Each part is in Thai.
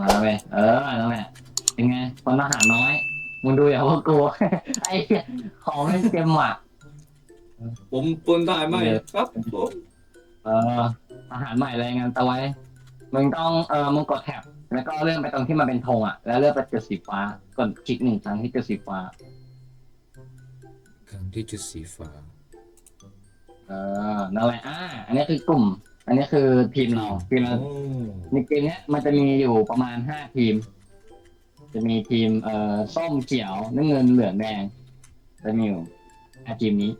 มาแล้วเว้ยเออนั่นแหละเป็นไงคนทหารน้อย มึงดูอย่าพวกกูไอ้เหี้ยของไม่เต็มอะ ผมปนได้ไหมครับผมเออทหารใหม่รายงานตัวไว้ มึงต้องเออมึงกดแท็บแล้วก็เลื่อนไปตรงที่มันเป็นธงอะ แล้วเลื่อนไปจุดสีฟ้ากดคลิกหนึ่งครั้งที่จุดสีฟ้า ครั้งที่จุดสีฟ้า เออนั่นแหละอ่าอันนี้คือกลุ่ม อันนี้คือทีมเราทีมเราโอ้ในเกมเนี้ยมันจะมีอยู่ประมาณห้าทีม จะมีทีมเอ่อส้มเขียวน้ำเงินเหลืองแดงจะมีอยู่ห้าทีมนี้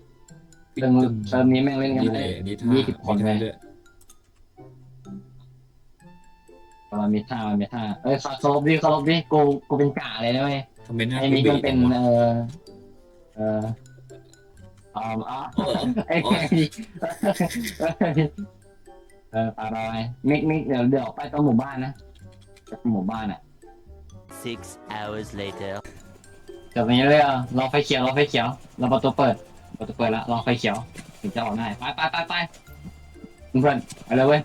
เซิร์ฟนี้เซิร์ฟนี้แม่งเล่นกันนี่ได้แหละนี่ท่ายี่สิบคนมีเลท่ายด้วยมันมีท่ามันมีท่าเอ้ยเคารพดิเคารพดิกูกูเป็นกะเลยนะเว้ยทำไมหน้าไอ้กูนี่บีก็บเป็นวะเออเออ อ๋ออ๋อโอ้ไอ้แค่นี้เออตาลอยมิกมิกเดี๋ยวเดี๋ยวไปตรงหมู่บ้านนะไปตรงหมู่บ้านอะ Six hours later. จบนี้เลยอะรอไฟเขียวรอไฟเขียวรอประตูเปิดประตูเปิดแล้วรอไฟเขียวถึงจะออกได้ไปไปไปไปเพื่อนไปเลยเว้ย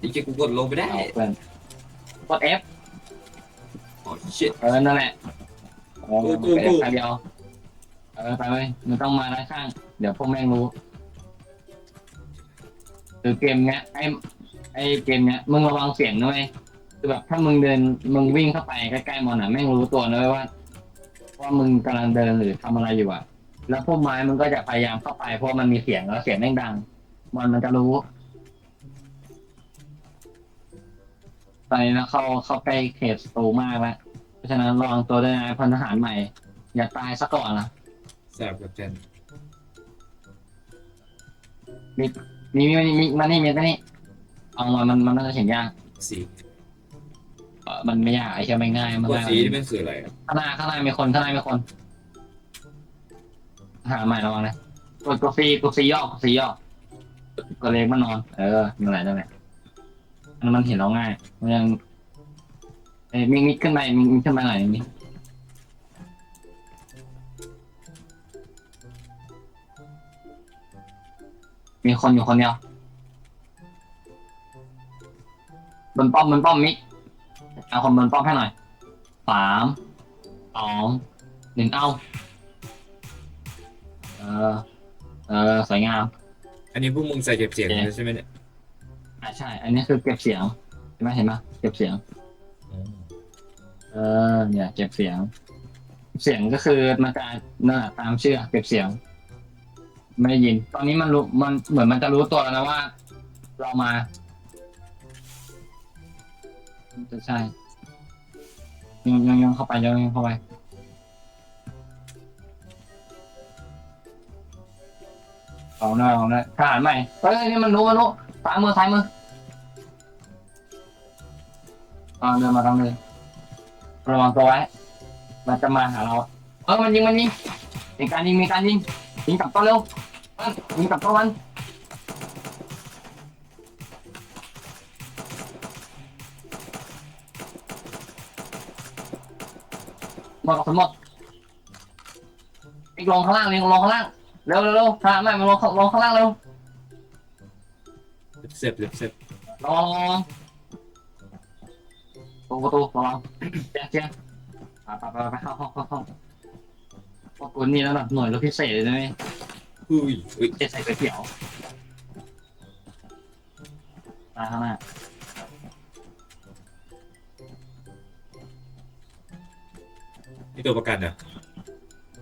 อีกแค่กูกดลงไปได้เอาเพื่อนกด F อ๋อชิตเออนั่นแหละเออกูกูไปกูทางเดียว เออไปเว้ยมันต้องมาด้านข้าง เดี๋ยวพวกแม่งรู้คือเกมเนี้ยไอ้ไอ้เกมเนี้ยมึงระวังเสียงด้วยคือแบบถ้ามึงเดินมึงวิ่งเข้าไปใกล้ๆมันอะแม่งรู้ตัวนะเว้ยว่าว่ามึงกำลังเดินหรือทำอะไรอยู่อะ แล้วพวกไม้มันก็จะพยายามเข้าไปเพราะมันมีเสียงแล้วเสียงแม่งดังมันมันจะรู้ ตอนนี้นะเข้าเข้าใกล้เขตสตูมากแล้วเพราะฉะนั้นระวังตัวด้วยนะพลทหารใหม่ อย่าตายซะก่อนนะ แสบกับแจนมีมีมีมีมานี่มีมานี่เอามามันมันน่าจะเห็นยากสีเออมันไม่ยากไอ้เชี่ยไม่ง่ายมันกดง่ายสีนี่มันคืออะไรอะข้างหน้าข้างหน้ามีคนข้างหน้ามีคนทหารใหม่ระวังนะกดกดซีกดซีย่อกดซีย่อกดเล็กมานอน เออนั่นแหละนั่นแหละมันมันเห็นเราง่ายมันยังเอ้ยมิกมิกขึ้นไปมิกมิกขึ้นไปหน่อยมิก มีคนอยู่คนเดียวบนป้อมบนป้อมมิกเอาคนบนป้อมให้หน่อยสามสองหนึ่งเอาเออเออสวยงามอันนี้พวกมึงใส่เก็บเสียงโอเคใช่ไหมเนี่ยอ่าใช่ อันนี้คือเก็บเสียงเห็นไหมเห็นไหมเก็บเสียงอ๋อเออเนี่ยเก็บเสียง เสียงก็คือมันจะนั่นแหละตามชื่อเก็บเสียง ไม่ได้ยิน ตอนนี้มันรู้มันเหมือนมันจะรู้ตัวแล้วนะว่า เรามาจะใช่ยังยังยังเข้าไปยังยังเข้าไป เอาหน้าเอาหน้าทหารใหม่เฮ้ยนี่มันรู้มันรู้ซ้ายมือซ้ายมืออ่าเดินมาทางเลยระวังตัวไว้ มันจะมาหาเรา เออมันยิงมันยิงมีการยิงมีการยิงยิงกลับตัวเร็ว ยยิงกลับตัวมันหมดกระสุนหมดอีกลงข้างล่างนี่ลงข้างล่างเร็วเร็วเร็วทหารใหม่มาลงข้างลงข้างล่างเร็วเสร็จเสร็จเสร็จระวังระวังระวังประตูประตูระวังเจียงเจียงไปไปไปไปเข้าเข้าเข้าเข้าพวกคุณนี่แล้วแบบหน่วยรถพิเศษเลยนะเว้ย อุ้ยอุ้ยจะใส่ก๋วยเตี๋ยวมาข้างหน้านี่ตัวประกันเหรอะ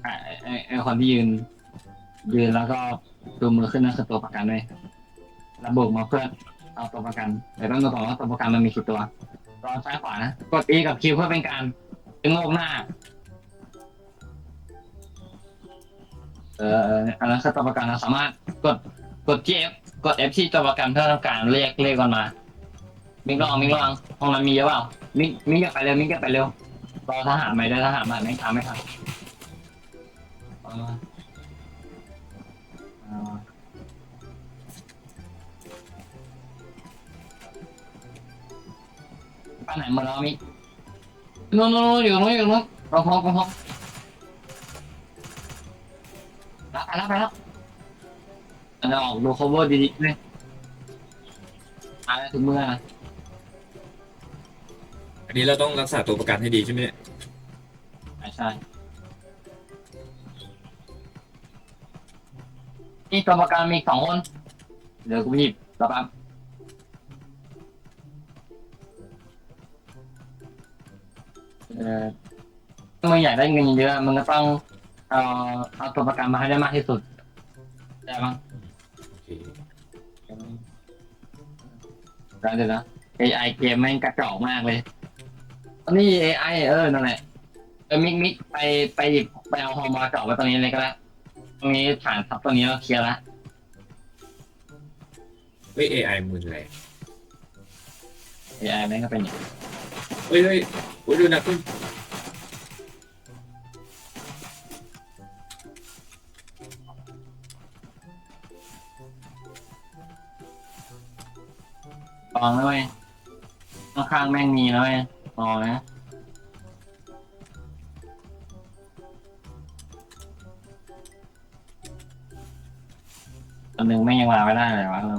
ไอ้ไอ้ไอ้คนที่ยืน ยืนแล้วก็ดูมือขึ้นนั่นคือตัวประกันเลยแล้วโบกมาเพื่อเอาตัวประกัน แต่ต้องดูก่อนว่าตัวประกันมันมีกี่ตัวรอซ้ายขวานะ กด E กับ Q เพื่อเป็นการดึงโลกหน้า เออเอออันนั้นคือตัวประกันเราสามารถกดกด G F กด F ที่ตัวประกันเพื่อทำการเรียกเรียกมันมา มิกลองมิกลองห้องนั้นมีเยอะเปล่ามิกมิกอย่าไปเร็วมิกอย่าไปเร็วรอทหารใหมได้ทหารม่ไม่ทำไม่ทันเออเออไปไหนหมดแล้วมิกนู่นนู่นนู่นอยู่นู่นอยู่นู่นรอพร้อมรอพร้อม แล้วไปแล้วไปแล้วเราออกดู cover ดีๆเลยตายทุกเมื่ออันนี้เราต้องรักษาตัวประกันให้ดีใช่ไหมเนี่ยไม่ใช่นี่ตัวประกันมีอีกสองคน เดี๋ยวกูหยิบแล้วแป๊บเออถ้ามึงอยากได้เงินเยอะมึงก็ต้อง เอาเอาตัวประกันมาให้ได้มากที่สุด ได้ปะโอเคได้เลยนะ AI เกมแม่งกระจอกมากเลยอันนี้ AI เออ นั่นแหละเออมิกมิกไปไปหยิบไปเอาฮอร์โมนเจาะไว้ตรงนี้เลยก็ได้ตรงนี้ฐานทับตรงนี้เราเคลียร์ละเฮ้ย AI มือแรง AI แม่งก็เป็นอย่างนี้เฮ้ยเฮ้ยโอ้ยดูหนักขึ้น องนะเว้ยข้างๆแม่งมีนะเว้ยลองนะตัวหนึ่งแม่งยังมาไม่ได้เลยวะเรา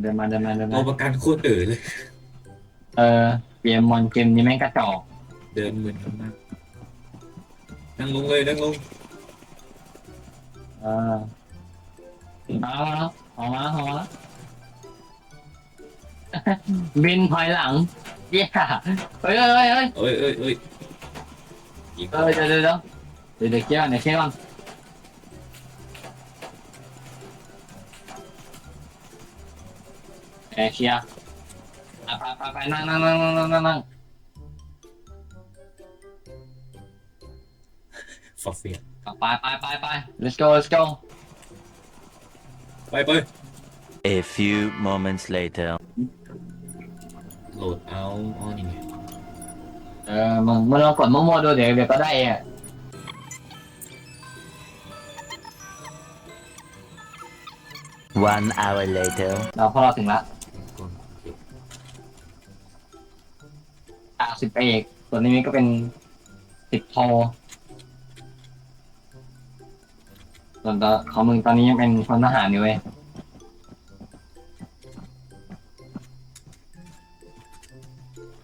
เดินมาเดินมาเดินตัวมาประกันโคตรเอ๋อเลย เออเกมมอนเกมนี้แม่งกระจอกเดินมึนมากนั่งลงเลยนั่งลงเออมาแล้วออกมาออกมา บินถอยหลังเย้เฮ้ยเฮ้ยเฮ้ยเอ้ยเอ้ยเอ้ยยิงเออเดี๋ยวเดี๋ยวเดี๋ยวเดี๋ยวเดี๋ยวเคลียร์ก่อนเดี๋ยวเคลียร์ก่อนเอยเคลียร์อะไปไปไปนั่งนั่งนั่งนั่งนั่งนั่งนั่งฟอร์เฟียไปไปไปไป let's go let's go ไปไป A few moments later. โหลดเอาอ๋อนี่ไงเออมึงมึงลองกดมั่วๆดูเดี๋ยวเดี๋ยวก็ได้อะ One hour later. เราพอเราถึงละก่อนโอเคอะสิบเอกส่วนนี้ก็เป็นสิบโทส่วนตัวของมึงตอนนี้ยังเป็นพลทหารอยู่เว้ย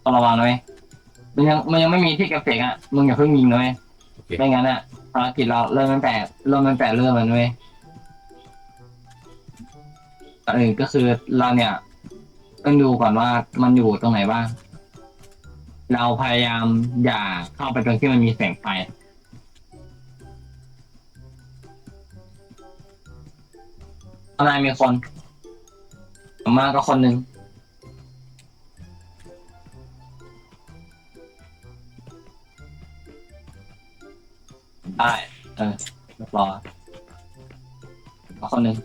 ต้องระวังนะเว้ยมันยังมันยังไม่มีที่เก็บเสียงอะมึงอย่าเพิ่งยิงนะเว้ยโอเค ไม่งั้นอะภารกิจเราเริ่มตั้งแต่เริ่มตั้งแต่เริ่มมันเว้ยแต่อื่นก็คือเราเนี่ยต้องดูก่อนว่ามันอยู่ตรงไหนบ้างเราพยายามอย่าเข้าไปตรงที่มันมีแสงไฟข้างในมีคนผมมาก็คนหนึ่ง ได้เออเรียบร้อยก็คนหนึ่ง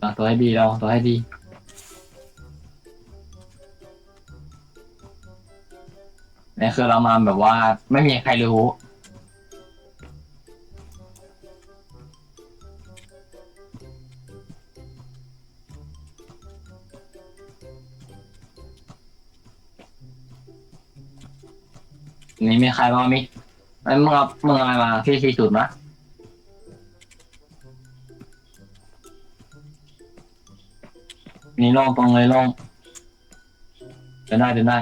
วาตัวให้ดีเราตัวให้ดีเนี่ยคือเรามาแบบว่าไม่มีใครรู้ นี่มีใครมามิไอ้มึงเอามึงเอาอะไรมาที่ที่สุดนะนี่ลองตรงเลยลองเดินได้เดินได้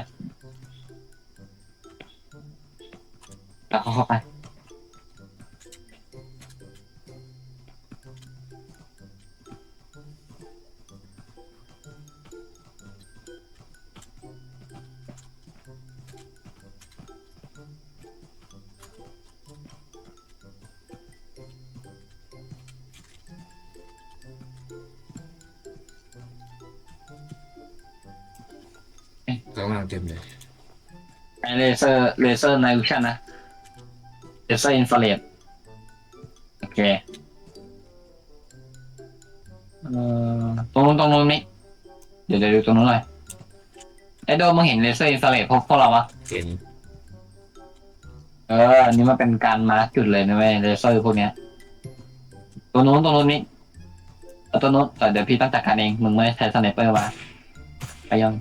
แล้วเขาเข้าไปางล่างเต็มเลยไอเลเซอร์เลเซอร์ไนวิชั่นนะเลเซอร์อินฟราเรดโอเคเอ่อตรงนู้นตรงนู้นนี่เดี๋ยวเดี๋ยวดูตรงนู้นหน่อยไอโดมมึงเห็นเลเซอร์อินฟราเรดพวกพวกเราปะเห็นเอออันนี้มันเป็นการมาร์กจุดเลยนะเว้ยเลเซอร์พวกเนี้ยตรงนู้นตรงนู้นนี่เอาตรงนู้นแต่เดี๋ยวพี่ต้องจัดการเองมึงไม่ใช้สไนเปอร์มาไปยัง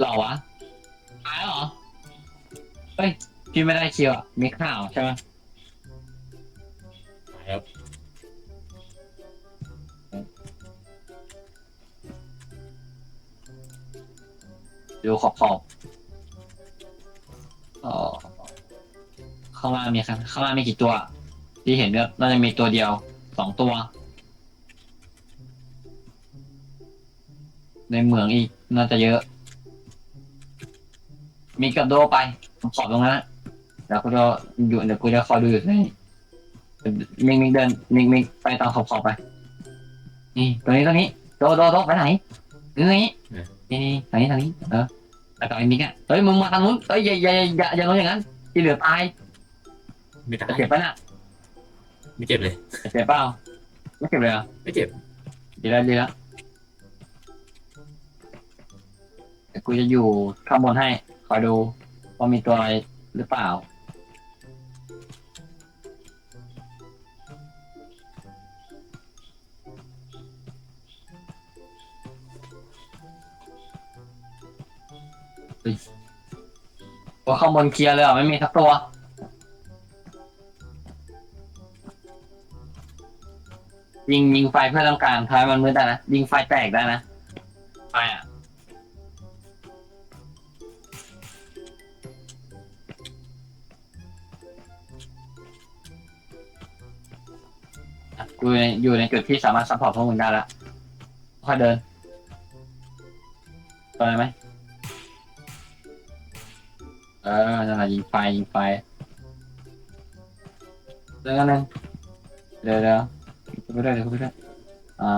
หรอวะตายแล้วเหรอเฮ้ยพี่ไม่ได้เคียวอะมีข้าวใช่ไหมครับดูขอบขอบอ๋อข้างล่างมีครับข้างล่างมีกี่ตัว ที่เห็นก็น่าจะมีตัวเดียวสองตัว ในเหมืองอีกน่าจะเยอะ มีกับโดไปผมขอบตรงนั้นนะเดี๋ยวกูจะอยู่เดี๋ยวกูจะคอยดูอยู่ที่นี่มิงมิงเดินมิงมิงไปตามขอบขอบไปนี่ตรงนี้ตรงนี้โดโดโดไปไหนตรงนี้นี่นี่ทางนี้ทางนี้เออแล้วก็ไอ้มิงอะเฮ้ยมึงมาทางนู้นเฮ้ยอย่าอย่าอย่าอย่าลงอย่างนั้นที่เหลือตายไม่ตายเจ็บปะน่ะไม่เจ็บเลยเจ็บเปล่าไม่เจ็บเลยอะไม่เจ็บดีแล้วดีแล้วเดี๋ยวกูจะอยู่ข้างบนให้ คอยดูว่ามีตัวอะไรหรือเปล่าเฮ้ยว่าข้างบนเคลียร์เลยเหรอไม่มีทักตัว ยิงยิงไฟเพื่อต้องการทำให้มันมืดได้นะ ยิงไฟแตกได้นะ ไฟอะ อะกูอยู่ในอยู่ในจุดที่สามารถซัพพอร์ตพวกมึงได้ละค่อยเดินไปไหมเออนั่นแหละยิงไฟยิงไฟเดินกันหนึ่งเดี๋ยวเดี๋ยวกูไปด้เดี๋ยวกูไปด้อ่า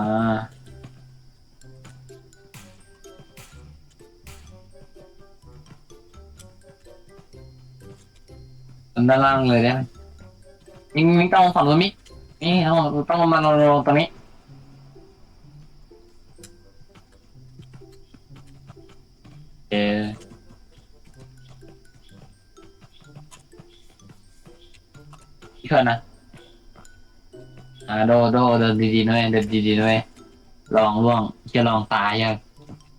ด้านล่างเลยได้ไหมมิงมิงต้องฝั่งนู้นมิก นี่ต้องต้องมาลงลงตรงนี้เออที่คนนะอ่าโดโดเดินดีๆหน่อยเดินดีๆหน่อยลองล่วงจะลองตายยัง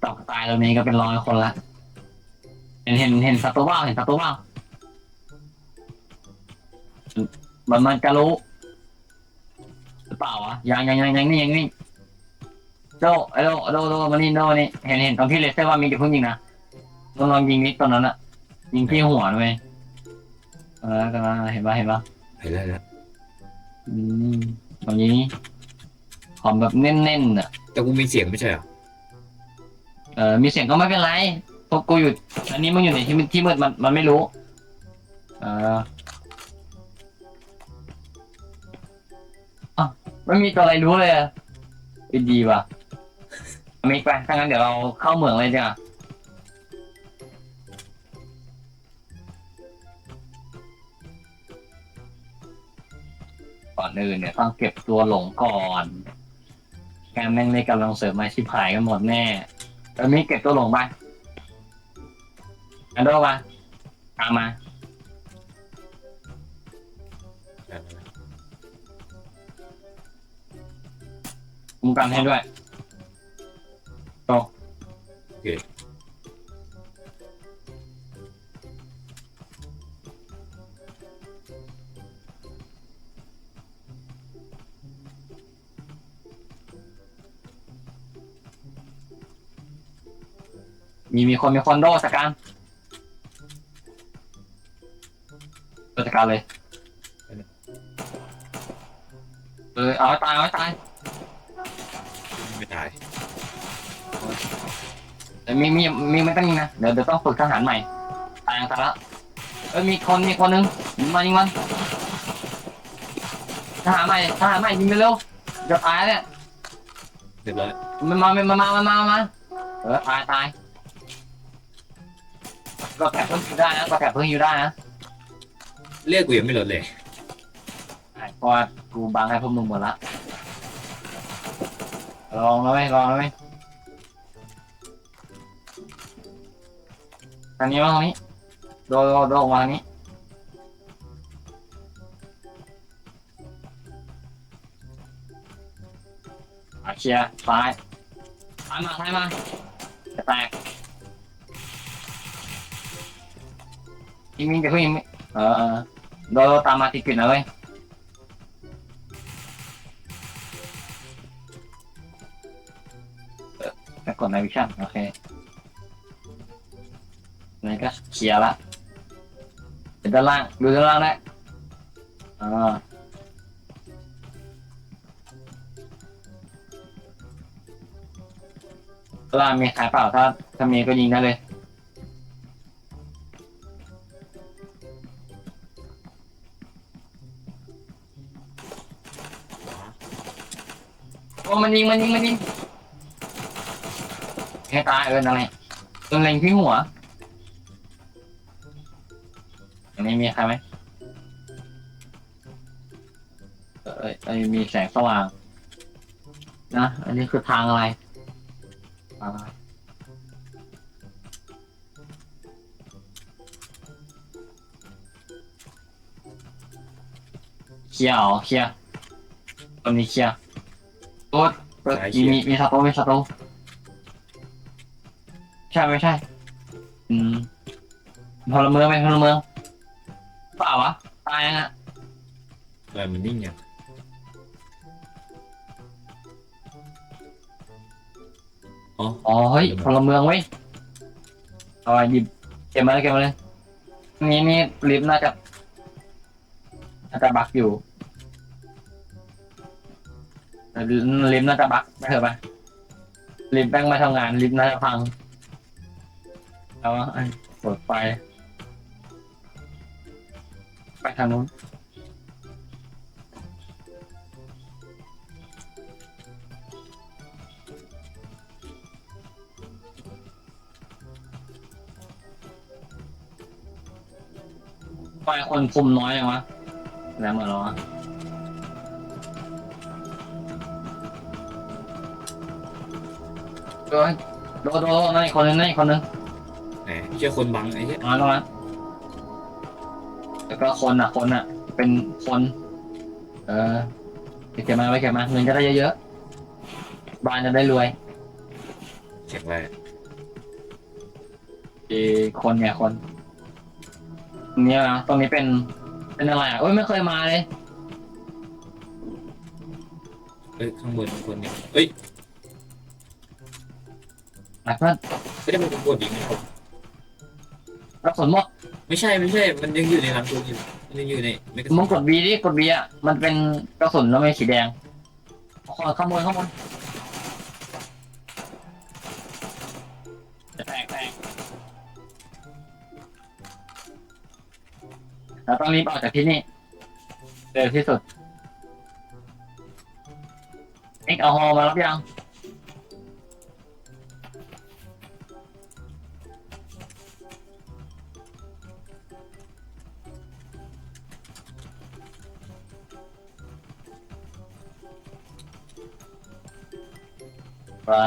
ตอกตายตรงนี้ก็เป็นร้อยคนละเห็นเห็นเห็นศัตรูบ้าเห็นศัตรูบ้ามันมันจะรู้ ยังยังยังยังนี่ยังนี่โดไอโดโดโดมานี่โดนี่เห็นเห็นตอนที่เลเซอร์ว่ามีจะพึ่งยิงนะลองลองยิงนิดตอนนั้นอะยิงที่หัวด้วยเออกันมาเห็นปะเห็นปะเห็นแล้วนะอืมตรงนี้หอมแบบแน่นๆอะ แต่กูมีเสียงไม่ใช่เหรอเออมีเสียงก็ไม่เป็นไรเพราะกูอยู่ อันนี้มึงอยู่ในที่มืดที่มืดมันมันไม่รู้ เออ ไม่มีตัวอะไรรู้เลยอะดีดีว่ะอเมริกไปถ้างั้นเดี๋ยวเราเข้าเหมืองเลยดีกว่าก่อนอื่นเนี่ยต้องเก็บตัวหลงก่อนการแม่งในกำลังเสริมมาชิบหายกันหมดแน่แล้วมีเก็บตัวหลงไปอันโดมาตามมา คุ้มกันให้ด้วยโตโอเคมีมีคนมีคนโดจัดการโดจัดการเลย เออเอาให้ตายเอาให้ตาย แต่มีมีมีไม่ต้องยิงนะ เดี๋ยวเดี๋ยวต้องฝึกทหารใหม่ตายยังตายละเออมีคนมีคนหนึงยิงมันยิงมันทหารใหม่ทหารใหม่ยิงไปเร็วจะตายเนี่ยเรียบร้อยมันมามันมามันมามันมาเออตายตายก็แถบเพิ่งอยู่ได้นะก็แถบเพิ่งอยู่ได้นะเรียกกูยังไม่ลดเลยเพราะว่ากูบังให้พวกมึงหมดละลองแล้วไหมลองแล้วไหม ทางนี้มาทางนี้ โดดโดดมาทางนี้ อาเคลียร์ซ้ายซ้ายมาซ้ายมาจะแตกยิงยิงแต่เพิ่งยิงเออเออเราตามมาติดกิดนเว้ยกดในวิชั่นโอเค นี่ก็เคลียร์ละเดี๋ยวด้านล่าง ดูด้านล่างได้อ่าล่างมีขายเปล่าถ้าถ้ามีก็ยิงได้เลยโอ้มันยิงมันยิงมันยิงให้ตายเออนั่นแหละตัวเล็งที่หัว นนี้มีใครไหมเออเอยเอยมีแสงสว่าง นะ อันนี้คือทางอะไรทางอะไรเคลียร์เหรอเคลียร์ตรงนี้เคลียร์โอ๊ตเปิดมีมีมีสตูมีสตูใช่ไม่ใช่ อืมพลเมืองเป็นพลเมือง เปล่าวะ ตายยังอะอะไรมันนิ่งอย่างอ๋ออ๋อเฮ้ยพลเมืองเว้ยเอาไปหยิบเก็บมาเลยเก็บมาเลยนี่นี่ลิฟต์น่าจะน่าจะบักอยู่แต่ลิฟต์น่าจะบักไม่เถอะไปลิฟต์แม่งมาทำงานลิฟต์น่าจะพังแล้วไอ้เปิดไฟ ไปทางนู้นไฟคนคุมน้อยยังวะแล้วเหมือนเราวะโดนโดนโดนนั่นอีกคนนึงนั่นอีกคนนึง แหมเชื่อคนบังไอ้เหี้ยมาแล้วนะ แล้วก็คนอะ คนอะ เป็นคน เออไปเก็บมาไปเก็บมาเงินจะได้เยอะๆบ้านจะได้รวยเช็คไว้อีคนเนี่ยคนตรงนี้นะตรงนี้เป็นเป็นอะไรอะโอ้ยไม่เคยมาเลย เอ้ยข้างบนคนเนี่ยเอ้ยหลักเพื่อนไม่ได้เป็นคนยิงนะครับรับสนหมด ไม่ใช่ไม่ใช่ มันยังอยู่ในรังตัวอยู่มันยังอยู่ในไม่กระมึงกด V ดิกด V อะ มันเป็นกระสุนแล้วไม่สีแดงขอข้างบนข้างบนจะแตกแตกเราต้องรีบออกจากที่นี่เร็วที่สุดเอ็กเอาฮอล์มารับยัง ไป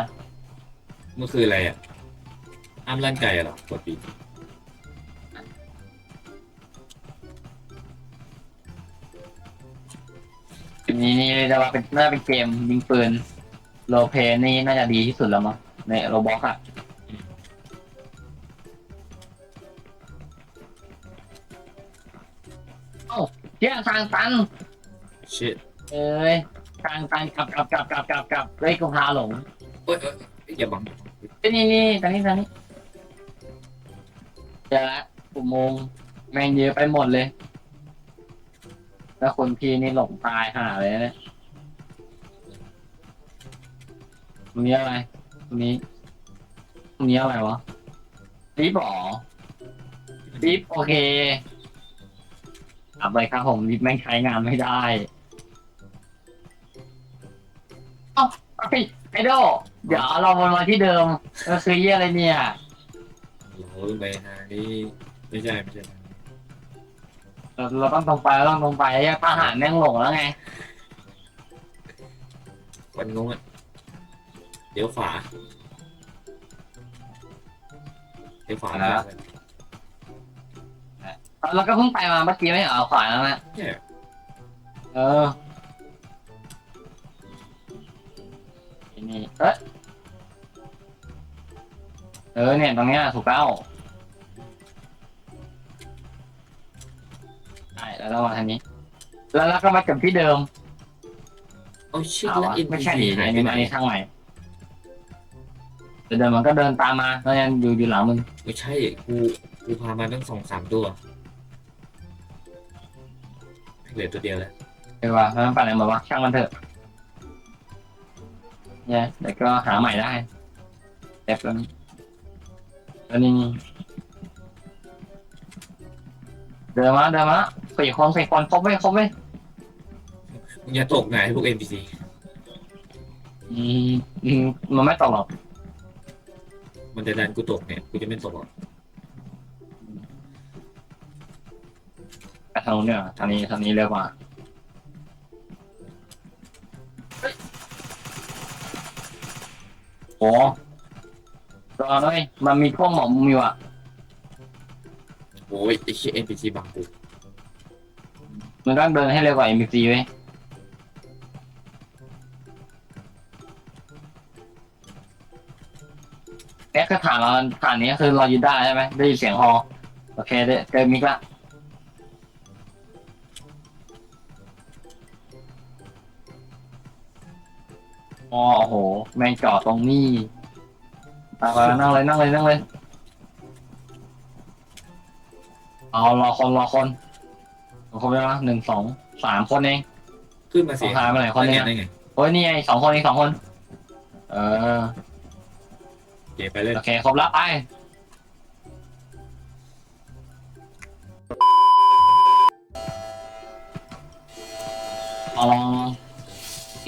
มันคืออะไรอะอ้ามลั่นไก่อะเหรอกดปีทีนี้นี่จะว่าเป็นน่าเป็นเกมยิงปืนโลเพนี่น่าจะดีที่สุดแล้วมั้งในโรบอกอะเอ้าเที่ยทางตัน ชิตเอ้ยทางตันกลับกลับกลับกลับกลับกลับเฮ้ยกูพาหลง เอ้ยเอ้ยเอ้ยอย่าบังนี่นี่ทางนี้ทางนี้เจอละอุโมงค์แมงเยอะไปหมดเลย แล้วคนพี่นี่หลงตายห่าเลยนะเนี่ยตรงนี้อะไรตรงนี้ตรงนี้อะไรวะลิฟต์หรอลิฟต์โอเคอะไปครับผมลิฟต์แม่งใช้งานไม่ได้เอ้าไอ้ ไอโดเดี๋ยวเราวนมาที่เดิมก็คือเยี่ยอะไรเนี่ยเราไปหาที่ไม่ใช่ไม่ใช่เราเราต้องตรงไปเราต้องตรงไปไอ้ทหารแม่งหลงแล้วไง วันงงอะเดี๋ยวขวาเดี๋ยวขวาอ่าเราก็เพิ่งไปมาเมื่อกี้ไม่เหรอเอาขวาแล้วนะเนี่ยเออ นี่เอ๊ะเออเนี่ยตรงเนี้ยถูกแล้วใช่แล้วเรามาทางนี้ แล้วเราก็มาจบที่เดิมเอาชิดเอาแล้ววะอินไม่ใช่ดิหาอัยนไปนี้ไหนอันนี้ทางใหม่เดินมันก็เดินตามมาแล้วยังอยู่อยู่หลังมึงไม่ใช่กูกูพามาตั้งสองสามตัวเหลือตัวเดียวแล้วเออว่ามันไปไหนหมดวะช่างมันเถอะ เนี่ยเดี๋ยวก็หาใหม่ได้แป๊บนึงแล้วนี่นี่เดินมาเดินมาสี่คนสี่คนครบไหมครบไหมมึงอย่าตกไงพวก NPC อืมอืมมันไม่ตกหรอกมันจะดันกูตกเนี่ยกูจะไม่ตกหรอกไปทางนู้นเนี่ยทางนี้ทางนี้เร็วกว่า โอ้ตอนนี้มันมีพวกหมอมุมอยู่อะโอ้ยไอ้เชี่ย NPC บังกูมันต้องเดินให้เร็วกว่า NPC เว้ยแค่คือฐานเราฐานนี้คือเรายึดได้ใช่ไหมได้ยินเสียงฮอโอเคเด้เจอมิกละ แม่งจอดตรงนี้ตามไปนั่งเลยนั่งเลยนั่งเลยเอารอคนรอคนรอคนไปละหนึ่งสองสามคนเองขึ้นมาสสิองทายไปไหนคนเนี้ยได้ไงโอ้ยนี่ไงสองคนเองสองคน เออเก็บไปเลย โอเคครบแล้วไปเอาลอง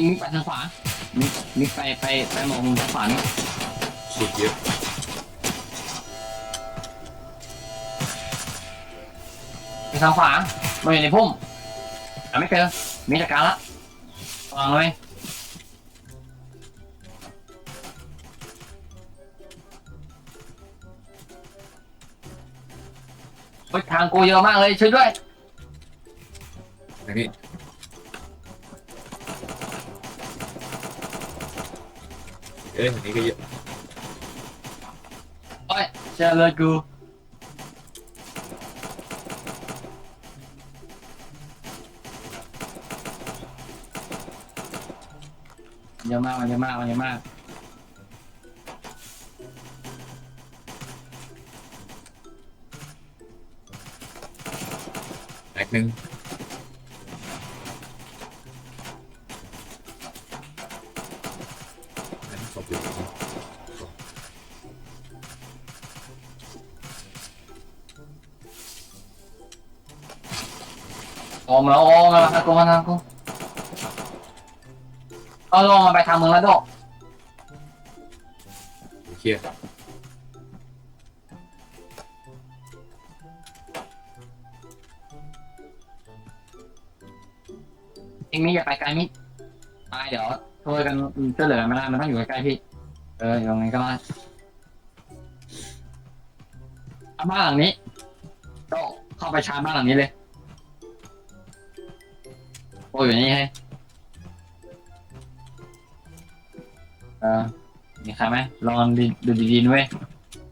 มิกไปทางขวา มิกมิกไปไปไปมองมุมทางขวานี่ฉีดเยอะไปทางขวามาอยู่ในพุ่มหาไม่เจอมีจัดการละวางเลยโอ๊ยทางกูเยอะมากเลยช่วยด้วยอันนี้ เอ้ยอันนี้ก็เยอะเชื่อเลยกูเยอะมากมันเยอะมากมันเยอะมากแตกหนึ่ง อมแล้วโอมมาทางกูมาทางกูเอาลงมาไปทางมึงแล้วโดเคลียร์เองมิอย่าไปไกลมิดตายเดี๋ยวช่วยกันช่วยเหลือไม่ได้มันต้องอยู่ใกล้ๆพี่ เอออยู่ตรงนี้ก็ได้เอาบ้านหลังนี้โตเข้าไปชาร์จบ้านหลังนี้เลย โอ้ยอยู่นี่ให้เออมีใครไหมลองดูดูดีๆด้วย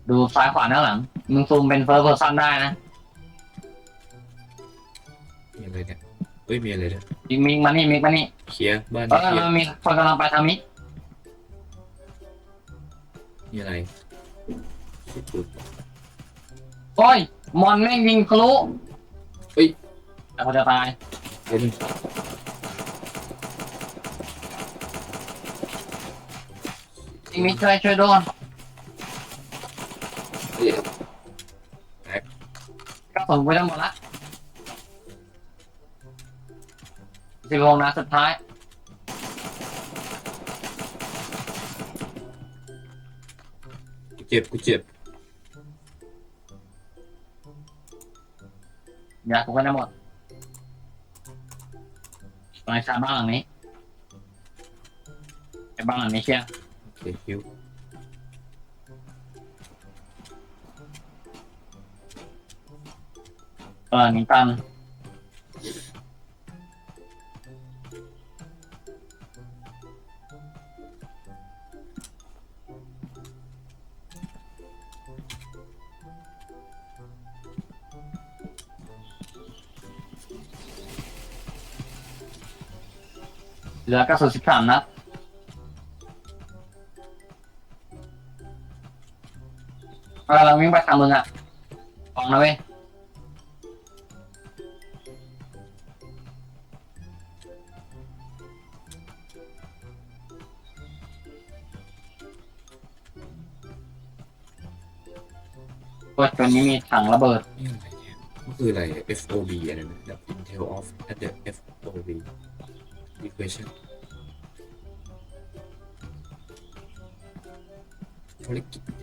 ดูซ้ายขวาหน้าหลัง มึงซูมเป็นเฟิร์สเพอร์ซันได้นะมีอะไรเนี่ยเฮ้ยมีอะไรเนี่ยมิกมิกมานี่มิกมานี่เคลียร์บ้านเอนี้อเคลียมันร์มีคนกำลังไปทางนี้มีอะไรชิดปุ๊บโอ้ยมอนแม่งยิงทะลุเฮ้ยแต่เขาจะตายเดี๋ยวนึ งมิกมิกช่วยช่วยโดนเฮ้ยก็ส่งไปทั้งหมดละสิบวงนะสุดท้าย กูเจ็บกูเจ็บอยากกูก็ได้หมดไปชาบ้านหลังนี้ไอ้บ้านหลังนี้เชียร์ เดี๋ยวคิวอ่านตังเหลือเก้าสิบสามนัด เรากำลังวิ่งไปทางมึงอะฟังนะเว้ยเปิดตัวนี้มีถังระเบิด มันคืออะไร FOB อะไรนะแบบ Intel of at the FOB equation ภารกิจ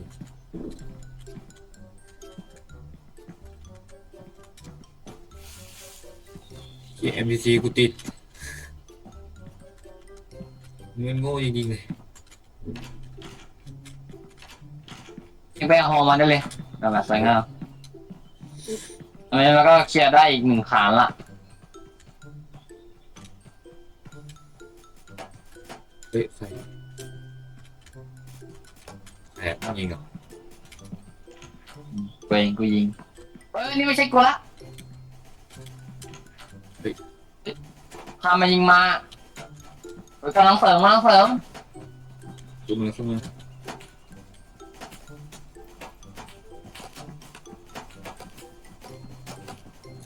เฮีย MPC กูติดเงินโง่จริงๆเลยยิงไปเอาฮอมาได้เลยแบบสวยงามอันนี้แล้วก็เคลียร์ได้อีกหนึ่งฐานละเฮ้ยใครแอบยิงเหรอกูเองกูยิงเอ้ยนี่ไม่ใช่กูละ พามายิงมาเฮ้ยกำลังเสริมกำลังเสริมขึ้นมาขึ้นมา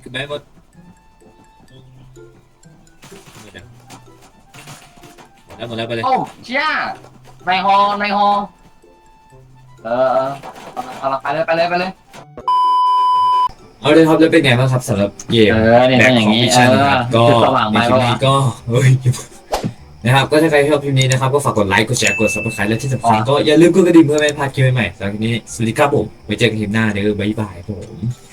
ขึ้นได้หมดหมดแล้วหมดแล้วไปเลยโอ้เชี่ยในฮอในฮอเออเออเอาละไปเลยไปเลยไปเลย เอาเลยครับแล้วเป็นไงบ้างครับสำหรับเกมเออเนี่ยแบ็เป็คนอย่างนี้นี้เอเอออก็จุดสว่างในไปคลิปปะวะ นี้ก็เฮ้ยนะครับก็ถ้าใครชอบคลิปนี้นะครับก็ฝากกดไลค์กดแชร์กดซับสไครต์และที่สำคัญก็อย่าลืมกดกระดิ่งเพื่อไม่ให้พลาดคลิปใหม่ๆสำหรับคลิปนี้สวัสดีครับผมไว้เจอกันคลิปหน้าเด้อบ๊ายบายครับผม